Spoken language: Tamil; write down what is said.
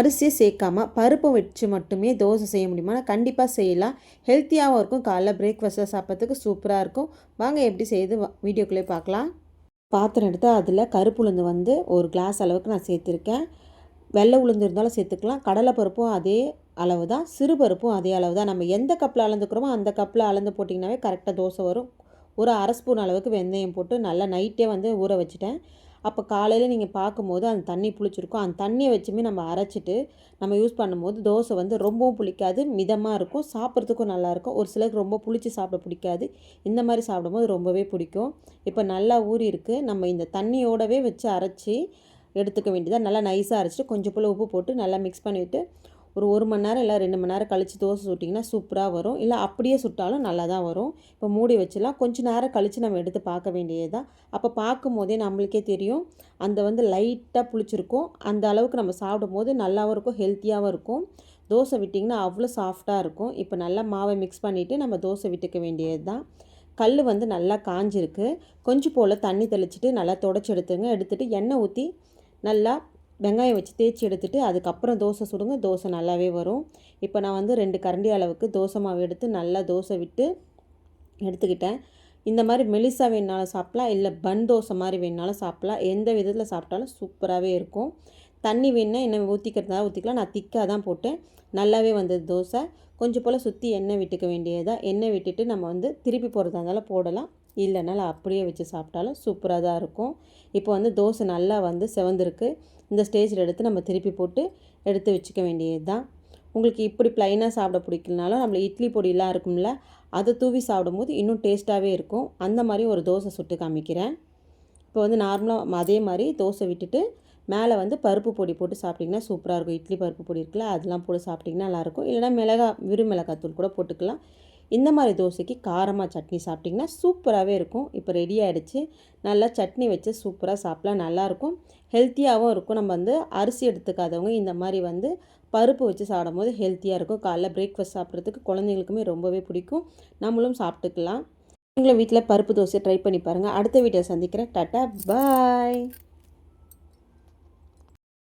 அரிசியை சேர்க்காம பருப்பை வச்சு மட்டுமே தோசை செய்ய முடியுமா? கண்டிப்பாக செய்யலாம். ஹெல்த்தியாகவும் இருக்கும். காலைல பிரேக்ஃபாஸ்ட்டாக சாப்பிட்றதுக்கு சூப்பராக இருக்கும். வாங்க எப்படி செய்து வீடியோக்குள்ளே பார்க்கலாம். பாத்திரம் எடுத்து அதில் கருப்பு உளுந்து வந்து ஒரு கிளாஸ் அளவுக்கு நான் சேர்த்துருக்கேன். வெள்ளை உளுந்து இருந்தாலும் சேர்த்துக்கலாம். கடலை பருப்பும் அதே அளவு தான். சிறு பருப்பும் அதே அளவு தான். நம்ம எந்த கப்பில் அளந்துக்கிறோமோ அந்த கப்பில் அளந்து போட்டிங்கனாவே கரெக்டாக தோசை வரும். ஒரு அரை ஸ்பூன் அளவுக்கு வெந்தயம் போட்டு நல்லா நைட்டே வந்து ஊற வச்சுட்டேன். அப்போ காலையில் நீங்கள் பார்க்கும்போது அந்த தண்ணி புளிச்சிருக்கும். அந்த தண்ணியை வச்சுமே நம்ம அரைச்சிட்டு நம்ம யூஸ் பண்ணும்போது தோசை வந்து ரொம்பவும் புளிக்காது மிதமாக இருக்கும் சாப்பிட்றதுக்கும் நல்லாயிருக்கும் ஒரு சிலருக்கு ரொம்ப புளிச்சு சாப்பிட பிடிக்காது. இந்த மாதிரி சாப்பிடும்போது ரொம்பவே பிடிக்கும். இப்போ நல்லா ஊறி இருக்குது நம்ம இந்த தண்ணியோடவே வச்சு அரைச்சி எடுத்துக்க வேண்டியதாக நல்லா நைஸாக அரைச்சிட்டு கொஞ்சம் போல் உப்பு போட்டு நல்லா மிக்ஸ் பண்ணிவிட்டு ஒரு ஒரு மணி நேரம் இல்லை ரெண்டு மணி நேரம் கழித்து தோசை சுட்டிங்கன்னா சூப்பராக வரும். இல்லை அப்படியே சுட்டாலும் நல்லா தான் வரும். இப்போ மூடி வச்சிடலாம். கொஞ்சம் நேரம் கழித்து நம்ம எடுத்து பார்க்க வேண்டியது தான் அப்போ பார்க்கும் போதே நம்மளுக்கே தெரியும். அந்த வந்து லைட்டாக புளிச்சிருக்கும். அந்த அளவுக்கு நம்ம சாப்பிடும் போது நல்லாவும் இருக்கும் ஹெல்த்தியாகவும் இருக்கும். தோசை விட்டிங்கன்னா அவ்வளோ சாஃப்டாக இருக்கும். இப்போ நல்லா மாவை மிக்ஸ் பண்ணிவிட்டு நம்ம தோசை விட்டுக்க வேண்டியது தான் கல் வந்து நல்லா காஞ்சிருக்கு. கொஞ்சம் போல் தண்ணி தெளிச்சிட்டு நல்லா தொடச்சி எடுத்துங்க. எடுத்துகிட்டு எண்ணெய் ஊற்றி நல்லா வெங்காயம் வச்சு தேய்ச்சி எடுத்துகிட்டு அதுக்கப்புறம் தோசை சுடுங்க. தோசை நல்லாவே வரும். இப்போ நான் வந்து ரெண்டு கரண்டி அளவுக்கு தோசை மாவு எடுத்து நல்லா தோசை விட்டு எடுத்துக்கிட்டேன். இந்த மாதிரி மெலிசா வேணுனாலும் சாப்பிட்லாம். இல்லை பன் தோசை மாதிரி வேணுனாலும் சாப்பிட்லாம். எந்த விதத்தில் சாப்பிட்டாலும் சூப்பராகவே இருக்கும். தண்ணி வேணுன்னா என்ன ஊற்றிக்கிறதா ஊற்றிக்கலாம் நான் திக்காக தான் போட்டேன். நல்லாவே வந்தது தோசை. கொஞ்சம் போல் சுற்றி எண்ணெய் விட்டுக்க வேண்டியதாக எண்ணெய் விட்டுட்டு நம்ம வந்து திருப்பி போடுறதா இருந்தாலும் போடலாம். இல்லைனாலும் அப்படியே வச்சு சாப்பிட்டாலும் சூப்பராக தான் இருக்கும். இப்போ வந்து தோசை நல்லா வந்து செவந்திருக்கு. இந்த ஸ்டேஜில் எடுத்து நம்ம திருப்பி போட்டு எடுத்து வச்சுக்க வேண்டியது தான் உங்களுக்கு இப்படி ப்ளைனாக சாப்பிட பிடிக்கலனாலும் நம்மள இட்லி பொடியெலாம் இருக்கும்ல அதை தூவி சாப்பிடும்போது இன்னும் டேஸ்ட்டாகவே இருக்கும். அந்த மாதிரி ஒரு தோசை சுட்டு காமிக்கிறேன். இப்போ வந்து நார்மலாக அதே மாதிரி தோசை விட்டுட்டு மேலே வந்து பருப்பு பொடி போட்டு சாப்பிட்டிங்கன்னா சூப்பராக இருக்கும். இட்லி பருப்பு பொடி இருக்குல்ல அதெல்லாம் போட்டு சாப்பிட்டிங்கன்னா நல்லாயிருக்கும் இல்லைனா மிளகா வெறும் மிளகாத்தூள் கூட போட்டுக்கலாம். இந்த மாதிரி தோசைக்கு காரமாக சட்னி சாப்பிட்டிங்கன்னா சூப்பராகவே இருக்கும். இப்போ ரெடி ஆகிடுச்சு நல்லா சட்னி வச்சு சூப்பராக சாப்பிட்லாம். நல்லாயிருக்கும் ஹெல்த்தியாகவும் இருக்கும். நம்ம வந்து அரிசி எடுத்துக்காதவங்க இந்த மாதிரி வந்து பருப்பு வச்சு சாப்பிடும் போது ஹெல்த்தியாக இருக்கும். காலைல பிரேக்ஃபாஸ்ட் சாப்பிட்றதுக்கு குழந்தைங்களுக்குமே ரொம்பவே பிடிக்கும். நம்மளும் சாப்பிட்டுக்கலாம். நீங்களும் வீட்டில் பருப்பு தோசை ட்ரை பண்ணி பாருங்கள் அடுத்த வீடியோ சந்திக்கிறேன். டாட்டா பாய்